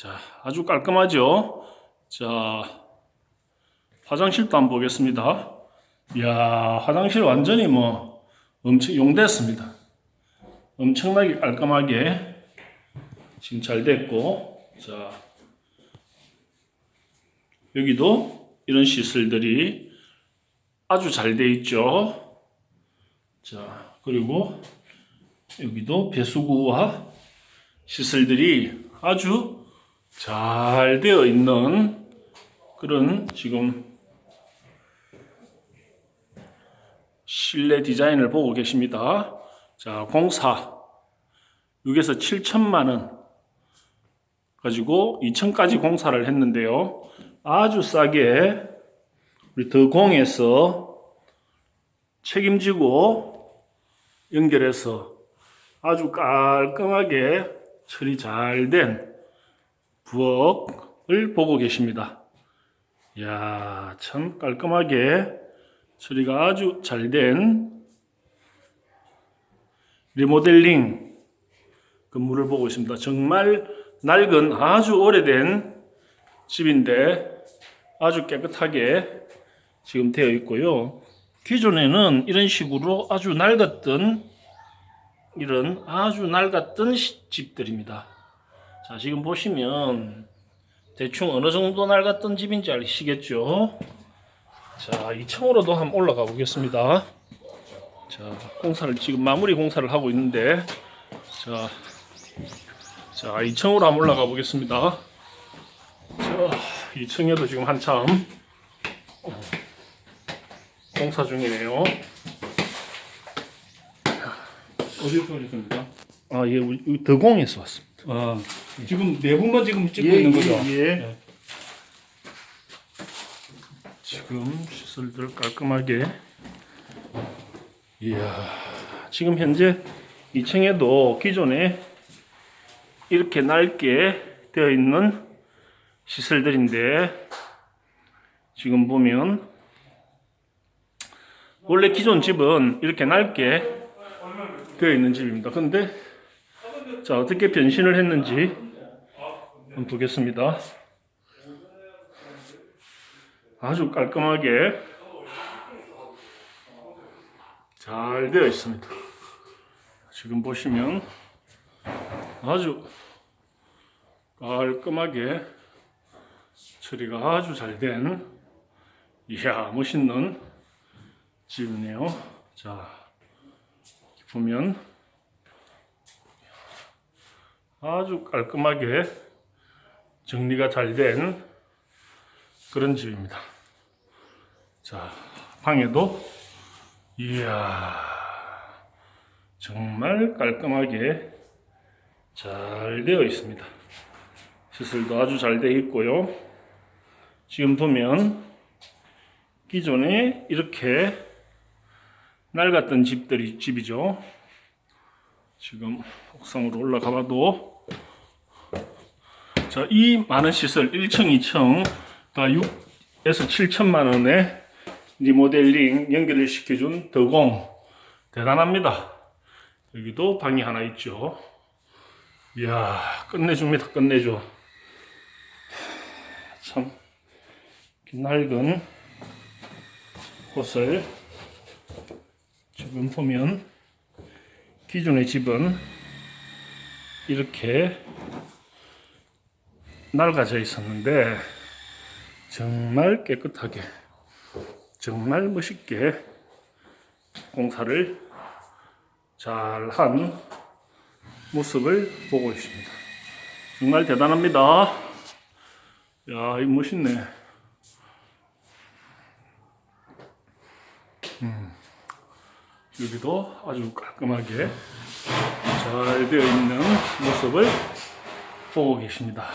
자, 아주 깔끔하죠? 자, 화장실도 한번 보겠습니다. 이야, 화장실 완전히 뭐 엄청 용됐습니다. 엄청나게 깔끔하게 지금 잘 됐고, 자, 여기도 이런 시설들이 아주 잘 돼 있죠. 자, 그리고 여기도 배수구와 시설들이 아주 잘 되어 있는 그런 지금 실내 디자인을 보고 계십니다. 자, 공사 6에서 7천만 원 가지고 2천까지 공사를 했는데요. 아주 싸게 우리 더공에서 책임지고 연결해서 아주 깔끔하게 처리 잘 된 부엌을 보고 계십니다. 이야, 참 깔끔하게 처리가 아주 잘 된 리모델링 건물을 보고 있습니다. 정말 낡은 아주 오래된 집인데 아주 깨끗하게 지금 되어 있고요. 기존에는 이런 식으로 아주 낡았던 이런 아주 낡았던 시- 집들입니다. 자, 지금 보시면 대충 어느 정도 낡았던 집인지 아시겠죠? 자, 2층으로도 한번 올라가 보겠습니다. 자, 공사를 지금 마무리 공사를 하고 있는데 자, 자, 2층으로 한번 올라가 보겠습니다. 자, 2층에도 지금 한참 어, 공사 중이네요. 어디서 오셨습니까? 아, 예, 우리 우리 더공에서 왔습니다. 아, 지금 네 분만 지금 찍고 예, 있는 거죠? 예, 예. 지금 시설들 깔끔하게. 이야, 지금 현재 2층에도 기존에 이렇게 낡게 되어 있는 시설들인데 지금 보면 원래 기존 집은 이렇게 낡게 되어 있는 집입니다. 근데 자 어떻게 변신을 했는지 한번 보겠습니다. 아주 깔끔하게 잘 되어 있습니다. 지금 보시면 아주 깔끔하게 처리가 아주 잘 된 이야 멋있는 집이네요. 자 보면 아주 깔끔하게 정리가 잘 된 그런 집입니다. 자, 방에도 이야 정말 깔끔하게 잘 되어 있습니다. 시설도 아주 잘 되어 있고요. 지금 보면 기존에 이렇게 낡았던 집들이 집이죠. 지금 옥상으로 올라가 봐도 자, 이 많은 시설 1층, 2층 다 6에서 7천만 원에 리모델링 연결을 시켜준 더공 대단합니다. 여기도 방이 하나 있죠. 이야, 끝내줍니다. 끝내줘. 참 낡은 곳을 지금 보면 기존의 집은 이렇게 낡아져 있었는데 정말 깨끗하게 정말 멋있게 공사를 잘한 모습을 보고 있습니다. 정말 대단합니다. 야, 이 멋있네. 여기도 아주 깔끔하게 잘 되어 있는 모습을 보고 계십니다.